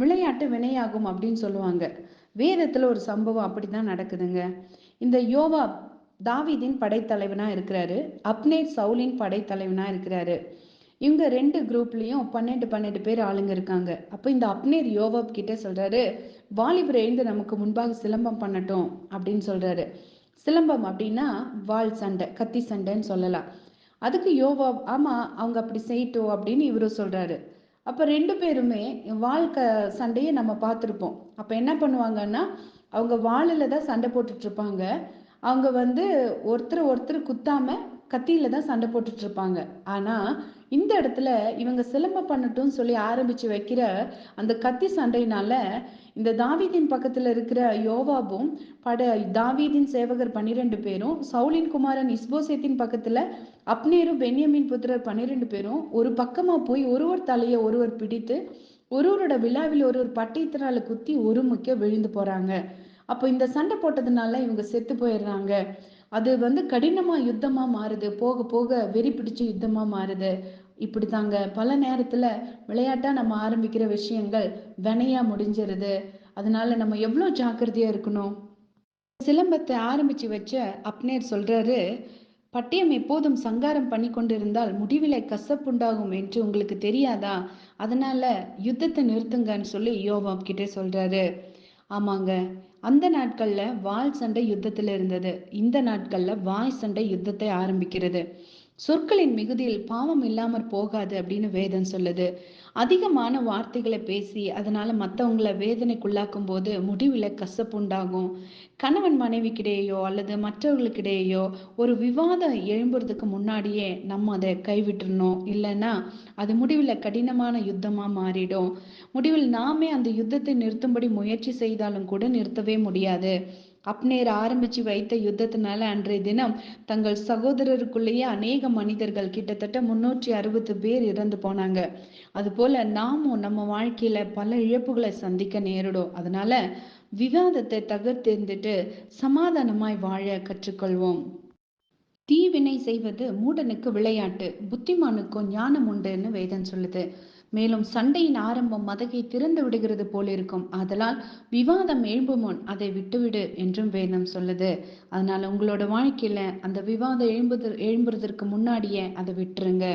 விளையாட்டு வினையாகும் அப்படின்னு சொல்லுவாங்க. வேதத்துல ஒரு சம்பவம் அப்படிதான் நடக்குதுங்க. இந்த யோவா தாவிதின் படைத்தலைவனா இருக்கிறாரு. அப்னேர் சவுலின் படைத்தலைவனா இருக்கிறாரு. இவங்க ரெண்டு குரூப்லயும் பன்னெண்டு பன்னெண்டு பேர் ஆளுங்க இருக்காங்க. அப்போ இந்த அப்னேர் யோவாப் கிட்ட சொல்றாரு வாலிபர் எழுந்து நமக்கு முன்பாக சிலம்பம் பண்ணட்டும் அப்படின்னு சொல்றாரு. சிலம்பம் அப்படின்னா வாள் சண்டை கத்தி சண்டைன்னு சொல்லலாம். அதுக்கு யோவா ஆமா அவங்க அப்படி செய்யட்டும் அப்படின்னு இவரும் சொல்றாரு. அப்போ ரெண்டு பேருமே வாழ்க்கை சண்டையை நம்ம பார்த்துருப்போம். அப்போ என்ன பண்ணுவாங்கன்னா அவங்க வாளில் தான் சண்டை போட்டுட்டு இருப்பாங்க. அவங்க வந்து ஒருத்தர் ஒருத்தர் குத்தாமல் கத்தியில தான் சண்டை போட்டுட்டு இருப்பாங்க ஆனா இந்த இடத்துல இவங்க சிலம்ப பண்ணட்டும் சொல்லி ஆரம்பிச்சு வைக்கிற அந்த கத்தி சண்டையினால இந்த தாவீதின் பக்கத்துல இருக்கிற யோவாபும் பட தாவீதின் சேவகர் பன்னிரெண்டு பேரும் சவுலின் குமாரன் இஸ்போசேத்தின் பக்கத்துல அப்னேரும் பென்யமின் புத்திரர் பன்னிரெண்டு பேரும் ஒரு பக்கமா போய் ஒருவர் தலையை ஒருவர் பிடித்து ஒருவரோட விழாவில் ஒரு ஒரு பட்டயத்தினால குத்தி ஒரு முக்கிய விழுந்து போறாங்க. அப்போ இந்த சண்டை போட்டதுனால இவங்க செத்து போயிடுறாங்க. அது வந்து கடினமா யுத்தமா மாறுது. போக போக வெறி பிடிச்ச யுத்தமா மாறுது. இப்படி தாங்க பல நேரத்துல விளையாட்டா நம்ம ஆரம்பிக்கிற விஷயங்கள் வினையா முடிஞ்சிருது. அதனால நம்ம எவ்வளோ ஜாக்கிரதையா இருக்கணும்? சிலம்பத்தை ஆரம்பிச்சு வச்ச அப்னேர் சொல்றாரு பட்டயம் எப்போதும் சங்காரம் பண்ணி கொண்டிருந்தால் முடிவிலே கசப்புண்டாகும் என்று உங்களுக்கு தெரியாதா? அதனால யுத்தத்தை நிறுத்துங்கன்னு சொல்லி யோவாப் கிட்டே சொல்றாரு. ஆமாங்க. அந்த நாட்கள்ல வாள் சண்டை யுத்தத்துல இருந்தது. இந்த நாட்கள்ல வாய் சண்டை யுத்தத்தை ஆரம்பிக்கிறது. சொற்களின் மிகுதியில் பாவம் இல்லாமற் போகாது அப்படின்னு வேதம் சொல்லுது. அதிகமான வார்த்தைகளை பேசி அதனால மற்றவங்களை வேதனைக்குள்ளாக்கும் போது முடிவில் கசப்புண்டாகும் கணவன் மனைவிக்கிடையோ அல்லது மற்றவர்களுக்கிடையோ ஒரு விவாதம் எழும்புறதுக்கு முன்னாடியே நம்ம அதை கைவிட்டுறணும். இல்லைன்னா அது முடிவில் கடினமான யுத்தமாக மாறிடும். முடிவில் நாமே அந்த யுத்தத்தை நிறுத்தும்படி முயற்சி செய்தாலும் கூட நிறுத்தவே முடியாது. அப்னேர் ஆரம்பிச்சு வைத்த யுத்தத்தினால அன்றைய தினம் தங்கள் சகோதரருக்குள்ளேயே அநேக மனிதர்கள் கிட்டத்தட்ட முன்னூற்றி அறுபது பேர் இறந்து போனாங்க. அது போல நாமும் நம்ம வாழ்க்கையில பல இழப்புகளை சந்திக்க நேரிடும். அதனால விவாதத்தை தகர்த்தெறிந்துட்டு சமாதானமாய் வாழ கற்றுக்கொள்வோம். தீவினை செய்வது மூடனுக்கு விளையாட்டு புத்திமானுக்கும் ஞானம் உண்டுன்னு வேதம் சொல்லுது. மேலும் சண்டையின் ஆரம்பம் மதகை திறந்து விடுகிறது போலிருக்கும் அதனால் விவாதம் எழும்பும் முன் அதை விட்டுவிடு என்றும் வேதம் சொல்லுது. அதனால உங்களோட வாழ்க்கையில அந்த விவாதம் எழும்புது எழும்புறதற்கு முன்னாடியே அதை விட்டுருங்க.